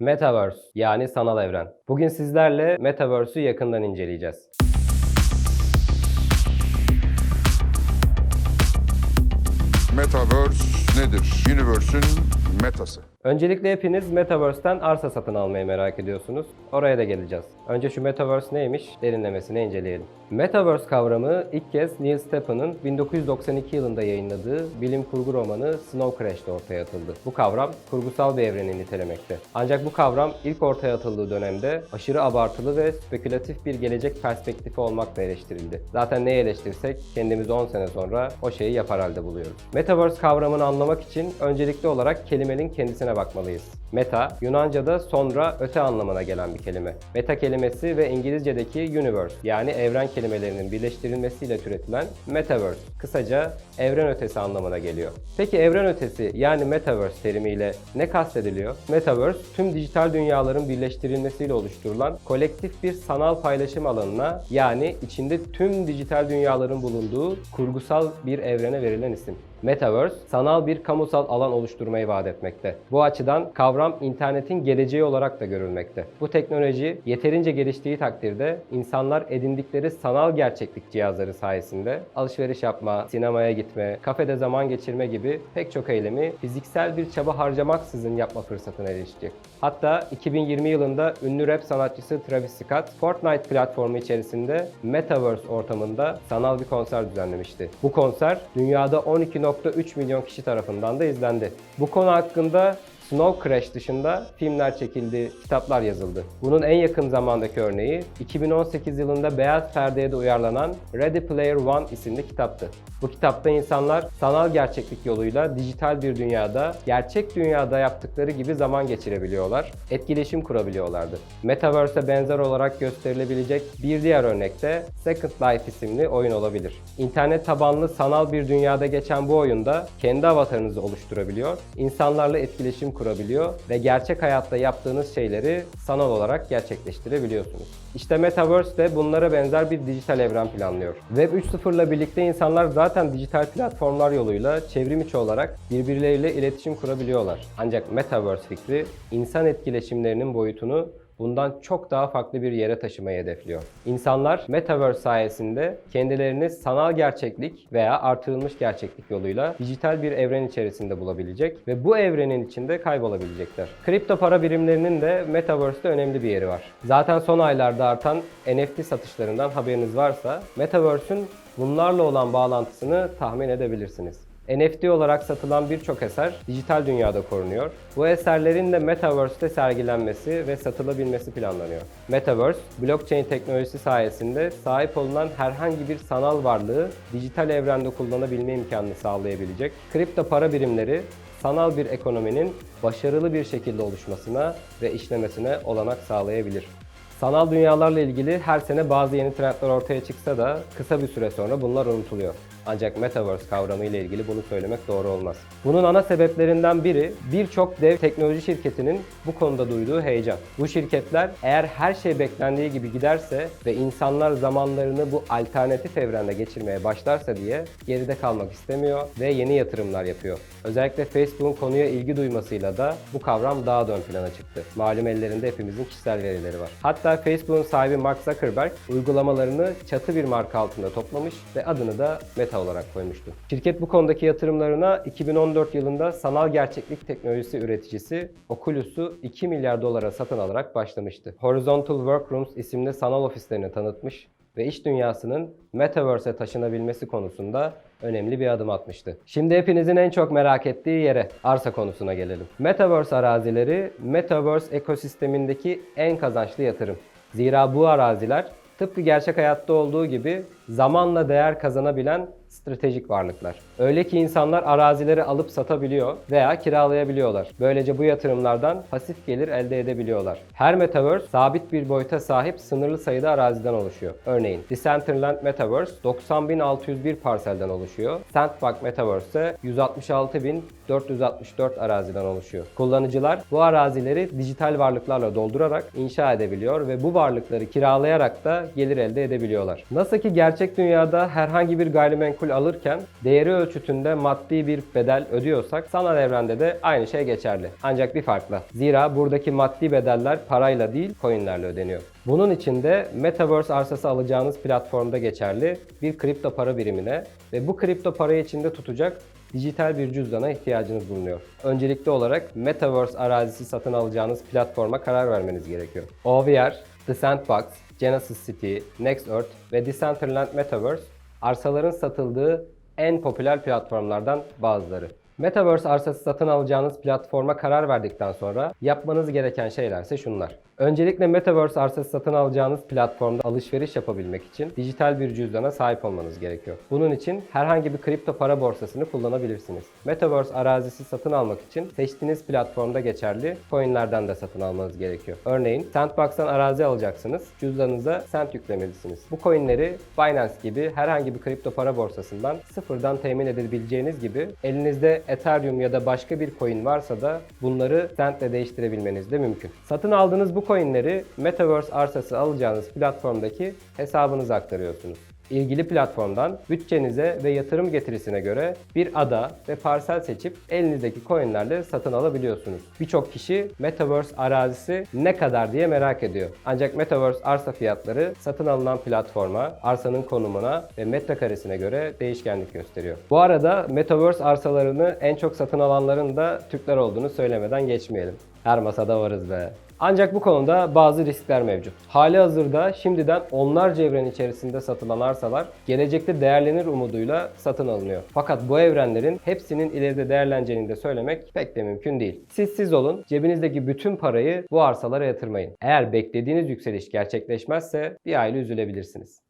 Metaverse yani sanal evren. Bugün sizlerle Metaverse'ü yakından inceleyeceğiz. Metaverse nedir? Universe'ün metası. Öncelikle hepiniz Metaverse'ten arsa satın almayı merak ediyorsunuz. Oraya da geleceğiz. Önce şu Metaverse neymiş derinlemesine inceleyelim. Metaverse kavramı ilk kez Neil Stephen'ın 1992 yılında yayınladığı bilim kurgu romanı Snow Crash'te ortaya atıldı. Bu kavram kurgusal bir evreni nitelemekte. Ancak bu kavram ilk ortaya atıldığı dönemde aşırı abartılı ve spekülatif bir gelecek perspektifi olmakla eleştirildi. Zaten neyi eleştirsek kendimizi 10 sene sonra o şeyi yapar halde buluyoruz. Metaverse kavramını anlamak için öncelikli olarak kelimenin kendisine bakmalıyız. Meta, Yunanca'da sonra öte anlamına gelen bir kelime. Meta kelimesi ve İngilizce'deki universe yani evren kelimelerinin birleştirilmesiyle türetilen metaverse, kısaca evren ötesi anlamına geliyor. Peki evren ötesi yani metaverse terimiyle ne kastediliyor? Metaverse, tüm dijital dünyaların birleştirilmesiyle oluşturulan kolektif bir sanal paylaşım alanına yani içinde tüm dijital dünyaların bulunduğu kurgusal bir evrene verilen isim. Metaverse, sanal bir kamusal alan oluşturmayı vaat etmekte. Bu açıdan kavram internetin geleceği olarak da görülmekte. Bu teknoloji yeterince geliştiği takdirde insanlar edindikleri sanal gerçeklik cihazları sayesinde alışveriş yapma, sinemaya gitme, kafede zaman geçirme gibi pek çok eylemi fiziksel bir çaba harcamaksızın yapma fırsatına erişecek. Hatta 2020 yılında ünlü rap sanatçısı Travis Scott, Fortnite platformu içerisinde Metaverse ortamında sanal bir konser düzenlemişti. Bu konser dünyada 12.3 milyon kişi tarafından da izlendi. Bu konu hakkında Snow Crash dışında filmler çekildi, kitaplar yazıldı. Bunun en yakın zamandaki örneği 2018 yılında beyaz perdeye de uyarlanan Ready Player One isimli kitaptı. Bu kitapta insanlar sanal gerçeklik yoluyla dijital bir dünyada, gerçek dünyada yaptıkları gibi zaman geçirebiliyorlar, etkileşim kurabiliyorlardı. Metaverse'e benzer olarak gösterilebilecek bir diğer örnek de Second Life isimli oyun olabilir. İnternet tabanlı sanal bir dünyada geçen bu oyunda kendi avatarınızı oluşturabiliyor, insanlarla etkileşim kurabiliyor ve gerçek hayatta yaptığınız şeyleri sanal olarak gerçekleştirebiliyorsunuz. İşte Metaverse de bunlara benzer bir dijital evren planlıyor. Web 3.0 ile birlikte insanlar zaten dijital platformlar yoluyla çevrim içi olarak birbirleriyle iletişim kurabiliyorlar. Ancak Metaverse fikri insan etkileşimlerinin boyutunu bundan çok daha farklı bir yere taşımayı hedefliyor. İnsanlar Metaverse sayesinde kendilerini sanal gerçeklik veya artırılmış gerçeklik yoluyla dijital bir evren içerisinde bulabilecek ve bu evrenin içinde kaybolabilecekler. Kripto para birimlerinin de Metaverse'de önemli bir yeri var. Zaten son aylarda artan NFT satışlarından haberiniz varsa Metaverse'ün bunlarla olan bağlantısını tahmin edebilirsiniz. NFT olarak satılan birçok eser dijital dünyada korunuyor. Bu eserlerin de Metaverse'te sergilenmesi ve satılabilmesi planlanıyor. Metaverse, blockchain teknolojisi sayesinde sahip olunan herhangi bir sanal varlığı dijital evrende kullanabilme imkanını sağlayabilecek. Kripto para birimleri sanal bir ekonominin başarılı bir şekilde oluşmasına ve işlemesine olanak sağlayabilir. Sanal dünyalarla ilgili her sene bazı yeni trendler ortaya çıksa da kısa bir süre sonra bunlar unutuluyor. Ancak Metaverse kavramı ile ilgili bunu söylemek doğru olmaz. Bunun ana sebeplerinden biri birçok dev teknoloji şirketinin bu konuda duyduğu heyecan. Bu şirketler eğer her şey beklendiği gibi giderse ve insanlar zamanlarını bu alternatif evrende geçirmeye başlarsa diye geride kalmak istemiyor ve yeni yatırımlar yapıyor. Özellikle Facebook'un konuya ilgi duymasıyla da bu kavram daha da ön plana çıktı. Malum ellerinde hepimizin kişisel verileri var. Hatta Facebook'un sahibi Mark Zuckerberg uygulamalarını çatı bir marka altında toplamış ve adını da Meta olarak koymuştu. Şirket bu konudaki yatırımlarına 2014 yılında sanal gerçeklik teknolojisi üreticisi Oculus'u 2 milyar dolara satın alarak başlamıştı. Horizontal Workrooms isimli sanal ofislerini tanıtmış ve iş dünyasının Metaverse'e taşınabilmesi konusunda önemli bir adım atmıştı. Şimdi hepinizin en çok merak ettiği yere, arsa konusuna gelelim. Metaverse arazileri, Metaverse ekosistemindeki en kazançlı yatırım. Zira bu araziler tıpkı gerçek hayatta olduğu gibi zamanla değer kazanabilen stratejik varlıklar. Öyle ki insanlar arazileri alıp satabiliyor veya kiralayabiliyorlar. Böylece bu yatırımlardan pasif gelir elde edebiliyorlar. Her metaverse sabit bir boyuta sahip sınırlı sayıda araziden oluşuyor. Örneğin Decentraland Metaverse 90.601 parselden oluşuyor. Sandbox Metaverse ise 166.464 araziden oluşuyor. Kullanıcılar bu arazileri dijital varlıklarla doldurarak inşa edebiliyor ve bu varlıkları kiralayarak da gelir elde edebiliyorlar. Nasıl ki gerçek dünyada herhangi bir gayrimenkul makul alırken değeri ölçütünde maddi bir bedel ödüyorsak sanal evrende de aynı şey geçerli. Ancak bir farkla. Zira buradaki maddi bedeller parayla değil coinlerle ödeniyor. Bunun için de Metaverse arsası alacağınız platformda geçerli bir kripto para birimine ve bu kripto parayı içinde tutacak dijital bir cüzdana ihtiyacınız bulunuyor. Öncelikli olarak Metaverse arazisi satın alacağınız platforma karar vermeniz gerekiyor. OVR, The Sandbox, Genesis City, Next Earth ve Decentraland Metaverse arsaların satıldığı en popüler platformlardan bazıları. Metaverse arsası satın alacağınız platforma karar verdikten sonra yapmanız gereken şeylerse şunlar. Öncelikle Metaverse arsası satın alacağınız platformda alışveriş yapabilmek için dijital bir cüzdana sahip olmanız gerekiyor. Bunun için herhangi bir kripto para borsasını kullanabilirsiniz. Metaverse arazisi satın almak için seçtiğiniz platformda geçerli coinlerden de satın almanız gerekiyor. Örneğin Sandbox'tan arazi alacaksınız. Cüzdanınıza Sand yüklemelisiniz. Bu coinleri Binance gibi herhangi bir kripto para borsasından sıfırdan temin edebileceğiniz gibi elinizde Ethereum ya da başka bir coin varsa da bunları ile değiştirebilmeniz de mümkün. Satın aldığınız bu coinleri Metaverse arsası alacağınız platformdaki hesabınıza aktarıyorsunuz. İlgili platformdan bütçenize ve yatırım getirisine göre bir ada ve parsel seçip elinizdeki coinlerle satın alabiliyorsunuz. Birçok kişi Metaverse arazisi ne kadar diye merak ediyor. Ancak Metaverse arsa fiyatları satın alınan platforma, arsanın konumuna ve metrekaresine göre değişkenlik gösteriyor. Bu arada Metaverse arsalarını en çok satın alanların da Türkler olduğunu söylemeden geçmeyelim. Her masada varız be. Ancak bu konuda bazı riskler mevcut. Hali hazırda şimdiden onlarca evren içerisinde satılan arsalar gelecekte değerlenir umuduyla satın alınıyor. Fakat bu evrenlerin hepsinin ileride değerleneceğini de söylemek pek de mümkün değil. Siz siz olun, cebinizdeki bütün parayı bu arsalara yatırmayın. Eğer beklediğiniz yükseliş gerçekleşmezse bir aile üzülebilirsiniz.